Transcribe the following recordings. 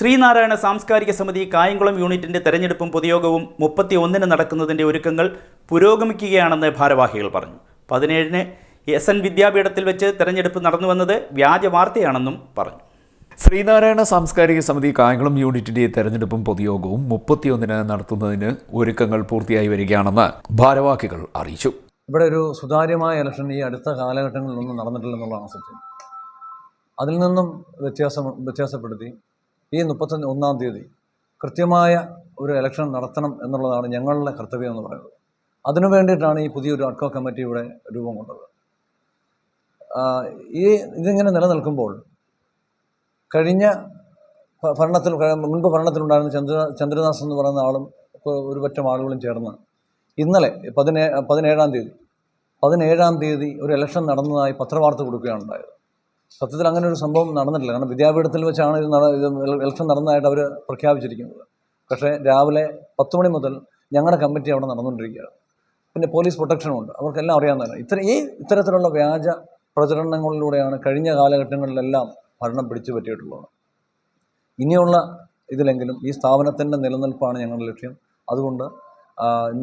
ശ്രീനാരായണ സാംസ്കാരിക സമിതി കായംകുളം യൂണിറ്റിന്റെ തെരഞ്ഞെടുപ്പും പൊതുയോഗവും മുപ്പത്തി ഒന്നിന് നടക്കുന്നതിന്റെ ഒരുക്കങ്ങൾ പുരോഗമിക്കുകയാണെന്ന് ഭാരവാഹികൾ പറഞ്ഞു. പതിനേഴിന് എസ് എൻ വിദ്യാപീഠത്തിൽ വെച്ച് തെരഞ്ഞെടുപ്പ് നടന്നുവന്നത് വ്യാജ വാർത്തയാണെന്നും പറഞ്ഞു. ശ്രീനാരായണ സാംസ്കാരിക സമിതി കായംകുളം യൂണിറ്റിന്റെ തെരഞ്ഞെടുപ്പും പൊതുയോഗവും മുപ്പത്തിയൊന്നിന് നടത്തുന്നതിന് ഒരുക്കങ്ങൾ പൂർത്തിയായി വരികയാണെന്ന് ഭാരവാഹികൾ അറിയിച്ചു. ഇവിടെ ഒരു സുതാര്യമായ ഇലക്ഷൻ ഈ അടുത്ത കാലഘട്ടങ്ങളിലൊന്നും നടന്നിട്ടില്ലെന്നുള്ളതാണ് സത്യം. അതിൽ നിന്നും വ്യത്യാസം വ്യത്യാസപ്പെടുത്തി ഈ മുപ്പത്തി ഒന്നാം തീയതി കൃത്യമായ ഒരു ഇലക്ഷൻ നടത്തണം എന്നുള്ളതാണ് ഞങ്ങളുടെ കർത്തവ്യം എന്ന് പറയുന്നത്. അതിനു വേണ്ടിയിട്ടാണ് ഈ പുതിയൊരു അഡ്കോ കമ്മിറ്റി ഇവിടെ രൂപം കൊണ്ടത്. ഈ ഇതിങ്ങനെ നിലനിൽക്കുമ്പോൾ കഴിഞ്ഞ ഭരണത്തിൽ മുൻപ് ഭരണത്തിലുണ്ടായിരുന്ന ചന്ദ്ര ചന്ദ്രദാസ് എന്ന് പറയുന്ന ആളും ഒരു പറ്റം ആളുകളും ചേർന്ന് ഇന്നലെ പതിനേ പതിനേഴാം തീയതി പതിനേഴാം തീയതി ഒരു ഇലക്ഷൻ നടന്നതായി പത്രവാർത്ത കൊടുക്കുകയാണ് ഉണ്ടായത്. സത്യത്തിൽ അങ്ങനെ ഒരു സംഭവം നടന്നിട്ടില്ല. കാരണം വിദ്യാപീഠത്തിൽ വെച്ചാണ് ഇത് ഇലക്ഷൻ നടന്നതായിട്ട് അവർ പ്രഖ്യാപിച്ചിരിക്കുന്നത്. പക്ഷേ രാവിലെ പത്ത് മണി മുതൽ ഞങ്ങളുടെ കമ്മിറ്റി അവിടെ നടന്നുകൊണ്ടിരിക്കുകയാണ്. പിന്നെ പോലീസ് പ്രൊട്ടക്ഷനും ഉണ്ട്. അവർക്കെല്ലാം അറിയാവുന്നതാണ്. ഇത്ര ഈ ഇത്തരത്തിലുള്ള വ്യാജ പ്രചരണങ്ങളിലൂടെയാണ് കഴിഞ്ഞ കാലഘട്ടങ്ങളിലെല്ലാം ഭരണം പിടിച്ചു പറ്റിയിട്ടുള്ളത്. ഇനിയുള്ള ഇതിലെങ്കിലും ഈ സ്ഥാപനത്തിന്റെ നിലനിൽപ്പാണ് ഞങ്ങളുടെ ലക്ഷ്യം. അതുകൊണ്ട്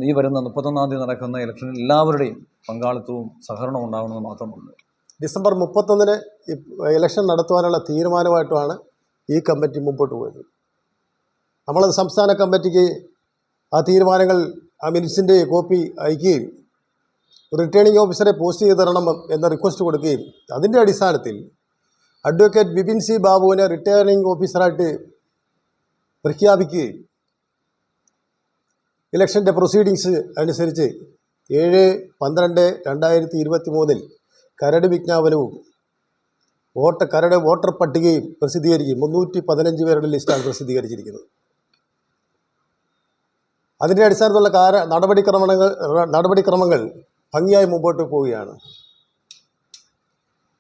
ഈ വരുന്ന മുപ്പത്തൊന്നാം തീയതി നടക്കുന്ന ഇലക്ഷനിൽ എല്ലാവരുടെയും പങ്കാളിത്തവും സഹകരണവും ഉണ്ടാകണമെന്ന് മാത്രമുണ്ട് ഡിസംബർ മുപ്പത്തൊന്നിന് ഇലക്ഷൻ നടത്തുവാനുള്ള തീരുമാനമായിട്ടുമാണ് ഈ കമ്മിറ്റി മുമ്പോട്ട് പോയത്. നമ്മളത് സംസ്ഥാന കമ്മിറ്റിക്ക് ആ തീരുമാനങ്ങൾ ആ മിനിറ്റ്സിന്റെ കോപ്പി അയക്കുകയും റിട്ടേണിംഗ് ഓഫീസറെ പോസ്റ്റ് ചെയ്ത് തരണം എന്ന റിക്വസ്റ്റ് കൊടുക്കുകയും അതിന്റെ അടിസ്ഥാനത്തിൽ അഡ്വക്കേറ്റ് ബിപിൻ സി ബാബുവിനെ റിട്ടേണിംഗ് ഓഫീസറായിട്ട് പ്രഖ്യാപിക്കുകയും ഇലക്ഷന്റെ പ്രൊസീഡിങ്സ് അനുസരിച്ച് ഏഴ് പന്ത്രണ്ട് രണ്ടായിരത്തി ഇരുപത്തി മൂന്നിൽ കരട് വിജ്ഞാപനവും വോട്ട് കരട് വോട്ടർ പട്ടികയും പ്രസിദ്ധീകരിക്കും മുന്നൂറ്റി പതിനഞ്ച് പേരുടെ ലിസ്റ്റാണ് പ്രസിദ്ധീകരിച്ചിരിക്കുന്നത്. അതിന്റെ അടിസ്ഥാനത്തിലുള്ള കാര നടപടിക്രമങ്ങൾ നടപടിക്രമങ്ങൾ ഭംഗിയായി മുമ്പോട്ട് പോവുകയാണ്.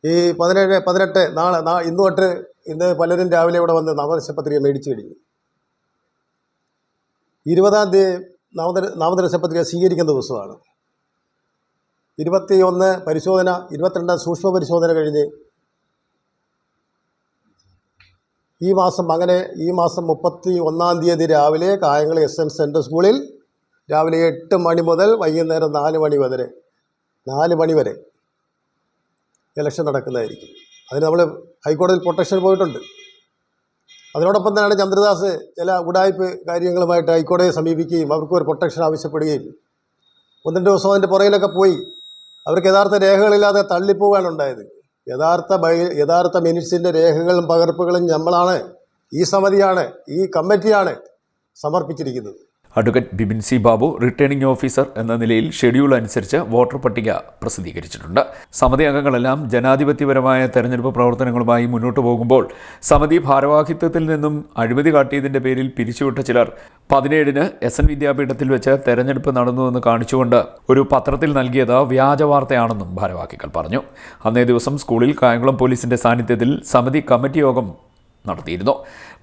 ഈ പതിനേഴ് പതിനെട്ട് നാളെ നാ ഇന്ന് തൊട്ട് ഇന്ന് പലരും രാവിലെ ഇവിടെ വന്ന് നാമനിർദ്ദേശ പത്രിക മേടിച്ചു കഴിഞ്ഞു. ഇരുപതാം തീയതി നാമനിർ നാമനിർദ്ദേശ പത്രിക സ്വീകരിക്കുന്ന ദിവസമാണ്. ഇരുപത്തി ഒന്ന് പരിശോധന ഇരുപത്തിരണ്ട് സൂക്ഷ്മ പരിശോധന കഴിഞ്ഞ് ഈ മാസം അങ്ങനെ ഈ മാസം മുപ്പത്തി ഒന്നാം തീയതി രാവിലെ കായംകുളം എസ് എൻ സെൻട്രൽ സ്കൂളിൽ രാവിലെ എട്ട് മണി മുതൽ വൈകുന്നേരം നാല് മണി വരെ നാല് മണി വരെ ഇലക്ഷൻ നടക്കുന്നതായിരിക്കും. അതിന് നമ്മൾ ഹൈക്കോടതിയിൽ പ്രൊട്ടക്ഷൻ പോയിട്ടുണ്ട്. അതിനോടൊപ്പം തന്നെയാണ് ചന്ദ്രദാസ് ചില ഉടായ്പ് കാര്യങ്ങളുമായിട്ട് ഹൈക്കോടതിയെ സമീപിക്കുകയും അവർക്ക് ഒരു പ്രൊട്ടക്ഷൻ ആവശ്യപ്പെടുകയും ഒന്നിന്റെ ദിവസം അതിന്റെ പുറകിലൊക്കെ പോയി. അവർക്ക് യഥാർത്ഥ രേഖകളില്ലാതെ തള്ളിപ്പോവുകയാണ് ഉണ്ടായത് യഥാർത്ഥ ബൈ യഥാർത്ഥ മിനിറ്റ്സിന്റെ രേഖകളും പകർപ്പുകളും നമ്മളാണ് ഈ സമിതിയാണ് ഈ കമ്മിറ്റിയാണ് സമർപ്പിച്ചിരിക്കുന്നത്. Advocate Bibin C Babu returning officer എന്ന നിലയിൽ ഷെഡ്യൂൾ അനുസരിച്ച് വോട്ടർ പട്ടിക പ്രസിദ്ധീകരിച്ചിട്ടുണ്ട്. സമിതി അംഗങ്ങളെല്ലാം ജനാധിപത്യപരമായ തെരഞ്ഞെടുപ്പ് പ്രവർത്തനങ്ങളുമായി മുന്നോട്ട് പോകുമ്പോൾ സമിതി ഭാരവാഹിത്വത്തിൽ നിന്നും അഴിമതി കാട്ടിയതിന്റെ പേരിൽ പിരിച്ചുവിട്ട ചിലർ പതിനേഴിന് എസ് എൻ വിദ്യാപീഠത്തിൽ വെച്ച് തെരഞ്ഞെടുപ്പ് നടന്നുവെന്ന് കാണിച്ചുകൊണ്ട് ഒരു പത്രത്തിൽ നൽകിയത് വ്യാജ വാർത്തയാണെന്നും ഭാരവാഹികൾ പറഞ്ഞു. അന്നേ ദിവസം സ്കൂളിൽ കായംകുളം പോലീസിന്റെ സാന്നിധ്യത്തിൽ സമിതി കമ്മിറ്റി യോഗം നടത്തിയിരുന്നു.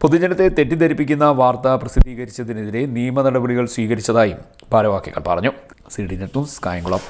പൊതുജനത്തെ തെറ്റിദ്ധരിപ്പിക്കുന്ന വാർത്ത പ്രസിദ്ധീകരിച്ചതിനെതിരെ നിയമ നടപടികൾ സ്വീകരിച്ചതായും ഭാരവാഹികൾ പറഞ്ഞു. C D net news Kayamkulam.